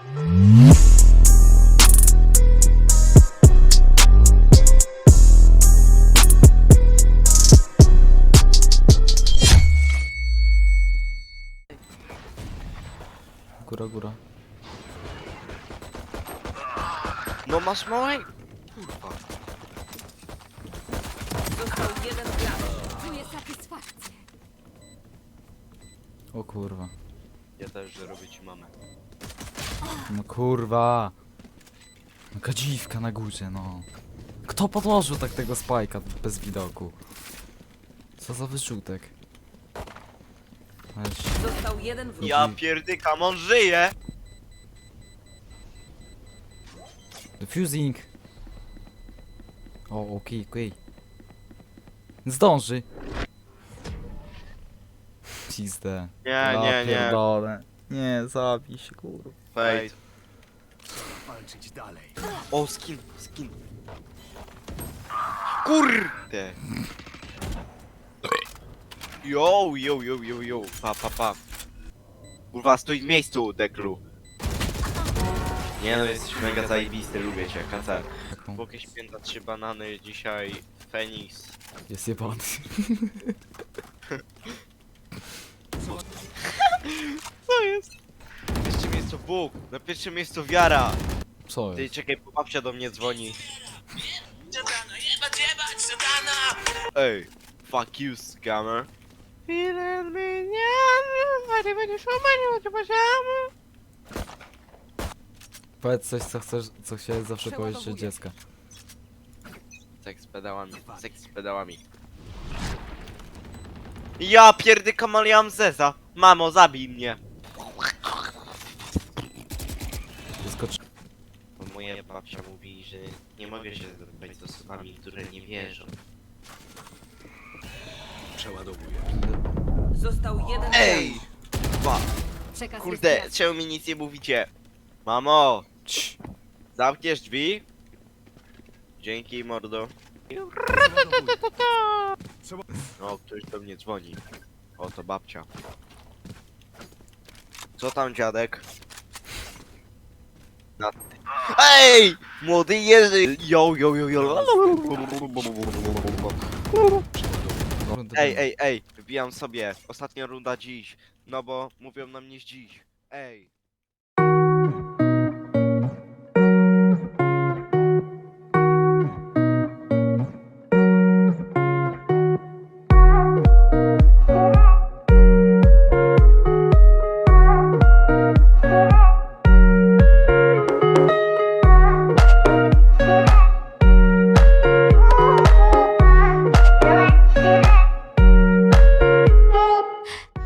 Góra, góra. No masz małe? Kurwa. Został jeden gracz. Czuję satysfakcję. O kurwa. Ja też, że robię ci mamę. No kurwa. No Kadziwka na górze, no. Kto podłożył tak tego spajka bez widoku? Co za wyrzutek? Weź. Został jeden wróg. Ja pierdykam, on żyje! Defusing! O, okej, okej. Zdąży! Pizdę. Nie, Ja nie, nie. pierdolę. Nie, zabij się, kurwa. Fate. Walczyć dalej. O, skin, skin. Kurde! Yo, yo, yo, yo, yo. Pa, pa, pa. Kurwa, stój w miejscu, Deklu. Nie no, jesteś mega zajebisty, lubię cię, kacar. Taką Bokie święta, trzy banany, dzisiaj Feniks. jest jebany. Co jest? Na pierwszym miejscu Bóg, na pierwszym miejscu wiara. Co Ty jest? czekaj, bo babcia do mnie dzwoni. Ej, fuck you, scammer. Powiedz coś, co chcesz, co chciałeś zawsze powiedzieć do Przeładowuję. dziecka. Seks z pedałami, seks z pedałami. Ja ja mam zeza. Mamo, zabij mnie. Wyskocz... Bo moja babcia mówi, że nie mogę się zadawać z osobami, które nie wierzą. Przeładowuję. Został jeden Ej! Dwa. Przekaz Kurde, jest czemu mi nic nie mówicie? Mamo, Cii. zamkniesz drzwi? Dzięki, mordo. No, ktoś do mnie dzwoni. O, to babcia. Co tam, dziadek? Na... Ej! Młody Jerzy! Yo, yo, yo, yo. Ej, ej, ej, wbijam sobie. Ostatnia runda dziś. No bo mówią na mnie dziś. Ej.